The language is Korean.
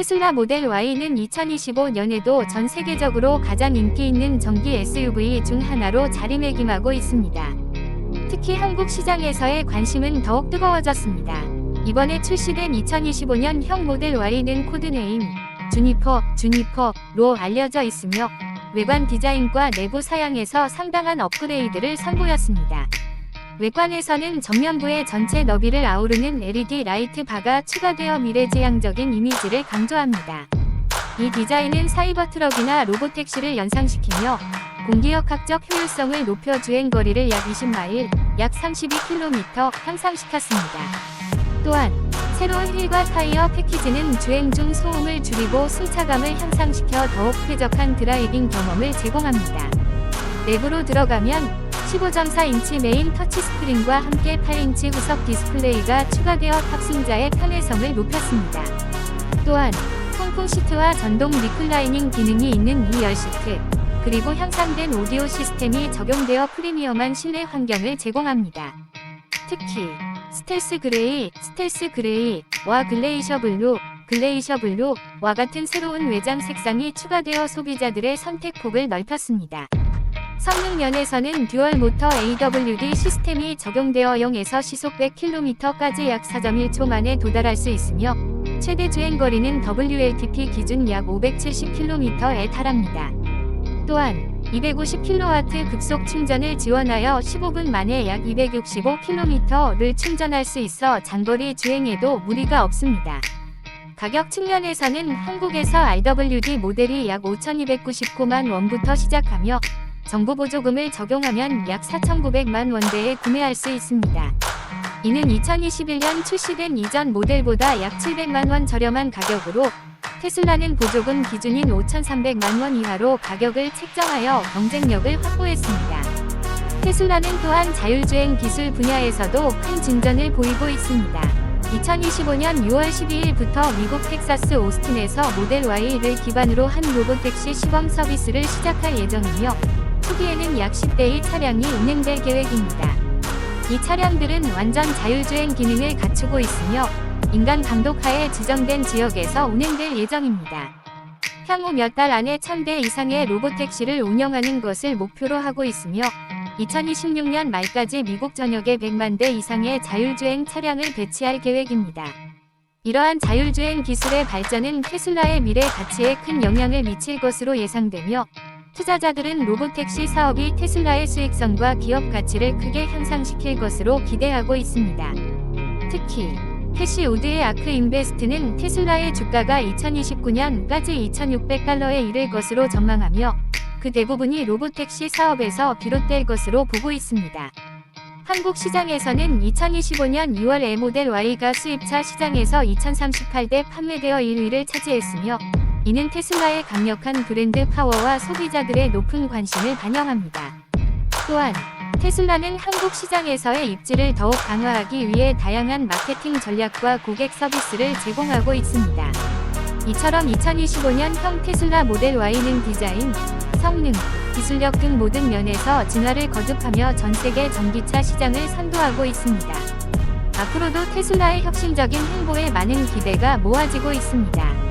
테슬라 모델 Y는 2025년에도 전 세계적으로 가장 인기 있는 전기 SUV 중 하나로 자리매김하고 있습니다. 특히 한국 시장에서의 관심은 더욱 뜨거워졌습니다. 이번에 출시된 2025년형 모델 Y는 코드네임 주니퍼, 주니퍼로 알려져 있으며 외관 디자인과 내부 사양에서 상당한 업그레이드를 선보였습니다. 외관에서는 전면부의 전체 너비를 아우르는 LED 라이트 바가 추가되어 미래지향적인 이미지를 강조합니다. 이 디자인은 사이버 트럭이나 로보택시를 연상시키며 공기역학적 효율성을 높여 주행거리를 약 20마일, 약 32km 향상시켰습니다. 또한 새로운 휠과 타이어 패키지는 주행 중 소음을 줄이고 승차감을 향상시켜 더욱 쾌적한 드라이빙 경험을 제공합니다. 내부로 들어가면 15.4인치 메인 터치스크린과 함께 8인치 후석 디스플레이가 추가되어 탑승자의 편의성을 높였습니다. 또한 통풍 시트와 전동 리클라이닝 기능이 있는 2열 시트, 그리고 향상된 오디오 시스템이 적용되어 프리미엄한 실내 환경을 제공합니다. 특히 스텔스 그레이, 스텔스 그레이와 글레이셔 블루, 글레이셔 블루와 같은 새로운 외장 색상이 추가되어 소비자들의 선택폭을 넓혔습니다. 성능 면에서는 듀얼 모터 AWD 시스템이 적용되어 0에서 시속 100km까지 약 4.1초 만에 도달할 수 있으며 최대 주행거리는 WLTP 기준 약 570km에 달합니다. 또한 250kW 급속 충전을 지원하여 15분 만에 약 265km를 충전할 수 있어 장거리 주행에도 무리가 없습니다. 가격 측면에서는 한국에서 RWD 모델이 약 5,299만 원부터 시작하며 정부 보조금을 적용하면 약 4,900만 원대에 구매할 수 있습니다. 이는 2021년 출시된 이전 모델보다 약 700만 원 저렴한 가격으로 테슬라는 보조금 기준인 5,300만 원 이하로 가격을 책정하여 경쟁력을 확보했습니다. 테슬라는 또한 자율주행 기술 분야에서도 큰 진전을 보이고 있습니다. 2025년 6월 12일부터 미국 텍사스 오스틴에서 모델 Y를 기반으로 한 로봇택시 시범 서비스를 시작할 예정이며 초기에는 약 10대의 차량이 운행될 계획입니다. 이 차량들은 완전 자율주행 기능을 갖추고 있으며 인간 감독하에 지정된 지역에서 운행될 예정입니다. 향후 몇 달 안에 1000대 이상의 로봇택시를 운영하는 것을 목표로 하고 있으며 2026년 말까지 미국 전역에 100만 대 이상의 자율주행 차량을 배치할 계획입니다. 이러한 자율주행 기술의 발전은 테슬라의 미래 가치에 큰 영향을 미칠 것으로 예상되며 투자자들은 로봇택시 사업이 테슬라의 수익성과 기업 가치를 크게 향상시킬 것으로 기대하고 있습니다. 특히 캐시 우드의 아크 인베스트는 테슬라의 주가가 2029년까지 2,600달러에 이를 것으로 전망하며 그 대부분이 로봇택시 사업에서 비롯될 것으로 보고 있습니다. 한국 시장에서는 2025년 2월 A 모델 Y가 수입차 시장에서 2038대 판매되어 1위를 차지했으며 이는 테슬라의 강력한 브랜드 파워와 소비자들의 높은 관심을 반영합니다. 또한 테슬라는 한국 시장에서의 입지를 더욱 강화하기 위해 다양한 마케팅 전략과 고객 서비스를 제공하고 있습니다. 이처럼 2025년형 테슬라 모델 Y는 디자인, 성능, 기술력 등 모든 면에서 진화를 거듭하며 전 세계 전기차 시장을 선도하고 있습니다. 앞으로도 테슬라의 혁신적인 행보에 많은 기대가 모아지고 있습니다.